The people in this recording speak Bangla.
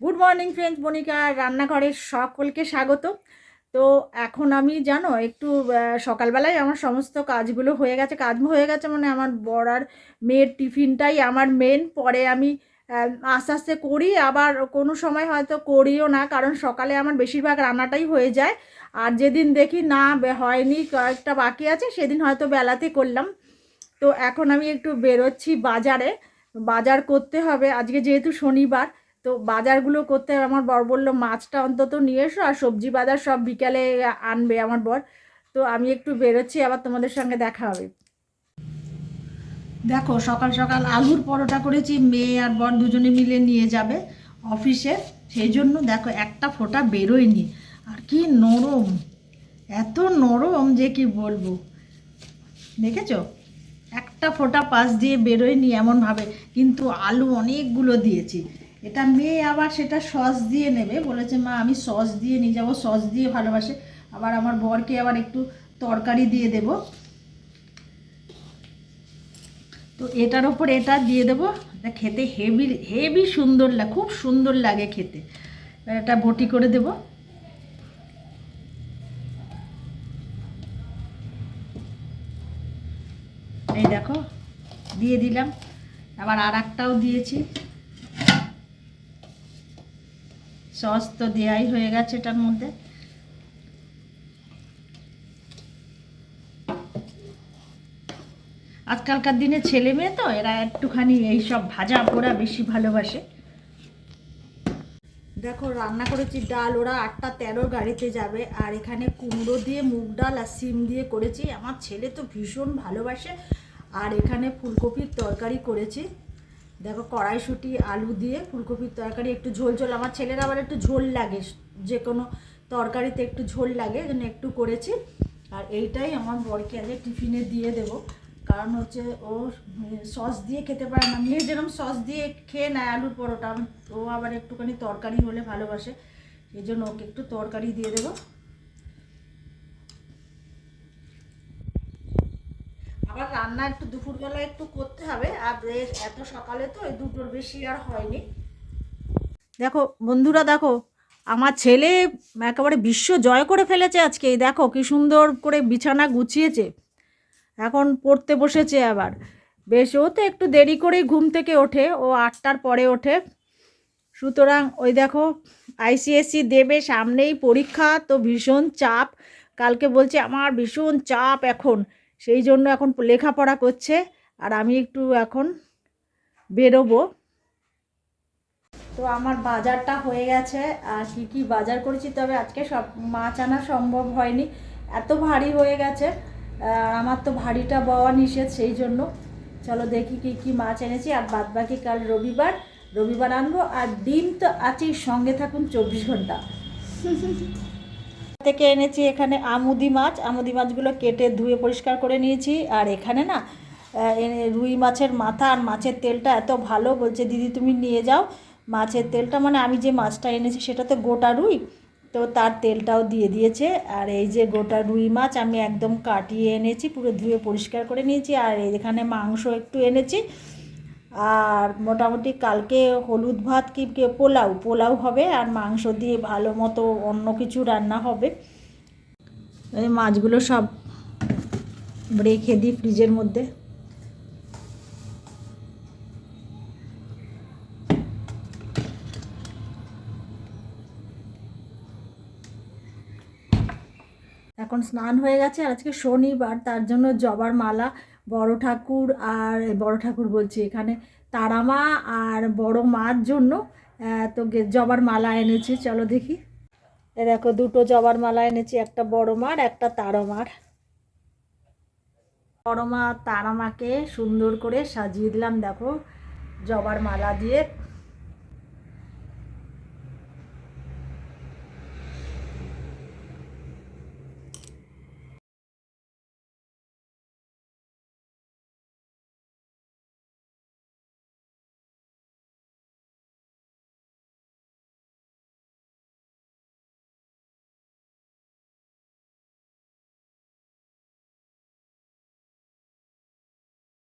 গুড মর্নিং ফ্রেন্ডস বনিকা রান্নাঘরের সকলকে স্বাগত। তো এখন আমি, জানো, একটু সকালবেলায় আমার সমস্ত কাজগুলো হয়ে গেছে। কাজ হয়ে গেছে মানে আমার বড়ার মেয়ের টিফিনটাই আমার মেন পরে আমি আস্তে আস্তে করি, আবার কোনো সময় হয়তো করিও না, কারণ সকালে আমার বেশিরভাগ রান্নাটাই হয়ে যায়। আর যেদিন দেখি, না হয়নি, কয়েকটা বাকি আছে, সেদিন হয়তো বেলাতে করলাম। তো এখন আমি একটু বেরোচ্ছি বাজারে। বাজার করতে হবে। আজকে যেহেতু শনিবার তো বাজারগুলো করতে আমার বর বলল, মাছটা অন্তত নিয়ে এসো আর সবজি বাজার সব বিকালে আনবে আমার বর। তো আমি একটু বেরোচ্ছি, আবার তোমাদের সঙ্গে দেখা হবে। দেখো, সকাল সকাল আলুর পরোটা করেছি, মেয়ে আর বর দুজনে মিলে নিয়ে যাবে অফিসে। সেই জন্য দেখো, একটা ফোঁটা বেরোয়নি। আর কি নরম, এত নরম যে কি বলব। দেখেছ? একটা ফোঁটা পাশ দিয়ে বেরোয়নি এমনভাবে। কিন্তু আলু অনেকগুলো দিয়েছি। এটা মেয়ে আবার সেটা সস দিয়ে নেবে। বলেছে, মা, আমি সস দিয়ে নিয়ে যাব, সস দিয়ে ভালোবাসে। আবার আমার বরকে আবার একটু তরকারি দিয়ে দেব। তো এটার ওপর এটা দিয়ে দেবো। এটা খেতে হেভি হেভি সুন্দর লাগে খুব সুন্দর লাগে খেতে। এটা বটি করে দেবো। এই দেখো, দিয়ে দিলাম। আবার আর একটাও দিয়েছি। সস তো দেয়াই হয়ে গেছে এটার মধ্যে। আজকালকার দিনে ছেলে মেয়ে তো, এরা একটুখানি এইসব ভাজা পোড়া বেশি ভালোবাসে। দেখো, রান্না করেছি ডাল, ওরা আটটা তেরো গাড়িতে যাবে, আর এখানে কুমড়ো দিয়ে, মুগ ডাল আর সিম দিয়ে করেছি। আমার ছেলে তো ভীষণ ভালোবাসে, আর এখানে ফুলকপির তরকারি করেছি। দেখো কড়াইশুঁটি, আলু দিয়ে ফুলকপির তরকারি, একটু ঝোল ঝোল। আমার ছেলের আবার একটু ঝোল লাগে, যে কোনো তরকারিতে একটু ঝোল লাগে জন্য একটু করেছি। আর এইটাই আমার বরকে আজকে টিফিনে দিয়ে দেবো। কারণ হচ্ছে ও সস দিয়ে খেতে পারে না। মেয়ে যেরকম সস দিয়ে খেয়ে নেয় আলুর পরোটা, ও আবার একটুখানি তরকারি হলে ভালোবাসে। এই জন্য ওকে একটু তরকারি দিয়ে দেবো আবার রান্না একটু দুপুরবেলা একটু করতে হবে, আর এত সকালে তো এই দুটোর বেশি আর হয়নি। দেখো, বন্ধুরা দেখো, আমার ছেলে একেবারে বিশ্ব জয় করে ফেলেছে আজকে। দেখো, কি সুন্দর করে বিছানা গুছিয়েছে, এখন পড়তে বসেছে আবার। বেশ, ও তো একটু দেরি করেই ঘুম থেকে ওঠে, ও আটটার পরে ওঠে। সুতরাং ওই দেখো আইসিএসসি দেবে, সামনেই পরীক্ষা, তো ভীষণ চাপ। কালকে বলছে, আমার ভীষণ চাপ এখন। সেই জন্য এখন লেখাপড়া করছে, আর আমি একটু এখন বেরোবো। তো আমার বাজারটা হয়ে গেছে, আর কী কী বাজার করেছি, তবে আজকে সব মাছ আনা সম্ভব হয়নি। এত ভারী হয়ে গেছে আমার তো ভারীটা বওয়া নিষেধ, সেই জন্য। চলো দেখি কী কী মাছ এনেছি, আর বাদ বাকি কাল রবিবার রবিবার আনব, আর দিন তো আছেই, সঙ্গে থাকুন চব্বিশ ঘণ্টা। থেকে এনেছি এখানে আমুদি মাছ। আমুদি মাছগুলো কেটে ধুয়ে পরিষ্কার করে নিয়েছি। আর এখানে না রুই মাছের মাথা আর মাছের তেলটা এত ভালো, বলছে, দিদি, তুমি নিয়ে যাও। মাছের তেলটা মানে আমি যে মাছটা এনেছি সেটা তো গোটা রুই, তো তার তেলটাও দিয়ে দিয়েছে। আর এই যে গোটা রুই মাছ আমি একদম কাটিয়ে এনেছি, পুরো ধুয়ে পরিষ্কার করে নিয়েছি। আর এখানে মাংস একটু এনেছি। আর মোটামুটি কালকে হলুদ ভাত কি পোলাও পোলাও হবে আর মাংস দিয়ে ভালো মতো অন্য কিছু রান্না হবে। এই মাছগুলো সব রেখে দিই ফ্রিজের মধ্যে। এখন স্নান হয়ে গেছে আজকে শনিবার, তার জন্য জবার মালা বড় ঠাকুর আর বড় ঠাকুর বলছি এখানে তারামা আর বড় মার জন্য তো জবার মালা এনেছি, চলো দেখি। এ দেখো, দুটো জবার মালা এনেছি, একটা বড় মার, একটা তারা মার। বড় মা তারা মাকে সুন্দর করে সাজিয়ে দিলাম, দেখো, জবার মালা দিয়ে